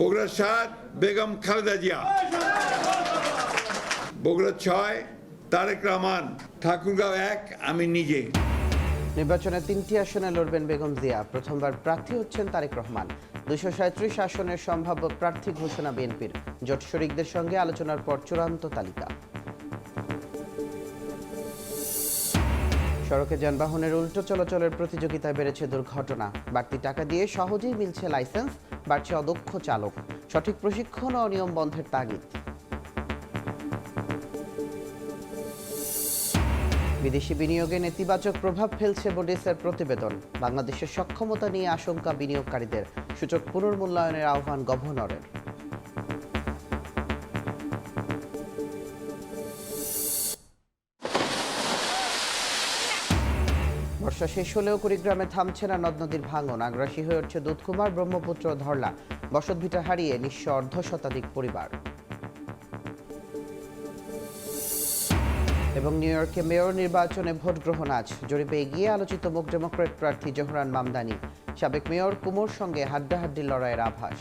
বগুড়া সাত বেগম খালেদা জিয়া বগুড়া ছয় তারেক রহমান ঠাকুরগাঁও এক আমি নিজে নির্বাচনে তিনটি আসনে লড়বেন বেগম জিয়া। প্রথমবার প্রার্থী হচ্ছেন তারেক রহমান। দুশো সাঁত্রিশ আসনের সম্ভাব্য প্রার্থী ঘোষণা বিএনপির। জোট শরিকদের সঙ্গে আলোচনার পর চূড়ান্ত তালিকা। সড়কে যানবাহনের উল্টো চলাচলের প্রতিযোগিতায় বেড়েছে দুর্ঘটনা। বাড়তি টাকা দিয়ে সহজেই মিলছে লাইসেন্স, বাড়ছে অদক্ষ চালক। সঠিক প্রশিক্ষণ ও নিয়ম বন্ধের তাগিদ। বিদেশি বিনিয়োগে নেতিবাচক প্রভাব ফেলছে বডিসের প্রতিবেদন। বাংলাদেশের সক্ষমতা নিয়ে আশঙ্কা বিনিয়োগকারীদের সূচক পুনর্মূল্যায়নের আহ্বান গভর্নরের। বর্ষা শেষ হলেও কুড়িগ্রামে থামছে না নদ নদীর ভাঙন। আগ্রাসী হয়ে উঠছে দুধকুমার, ব্রহ্মপুত্র ধরলা। বসতভিটা হারিয়ে নিঃস্ব অর্ধ শতাধিক পরিবার। এবং নিউ ইয়র্কে মেয়র নির্বাচনে ভোট গ্রহণ আজ। জরিপে এগিয়ে আলোচিত মুখ ডেমোক্রেট প্রার্থী জোহরান মামদানি। সাবেক মেয়র কুমোর সঙ্গে হাড্ডাহাড্ডি লড়াইয়ের আভাস।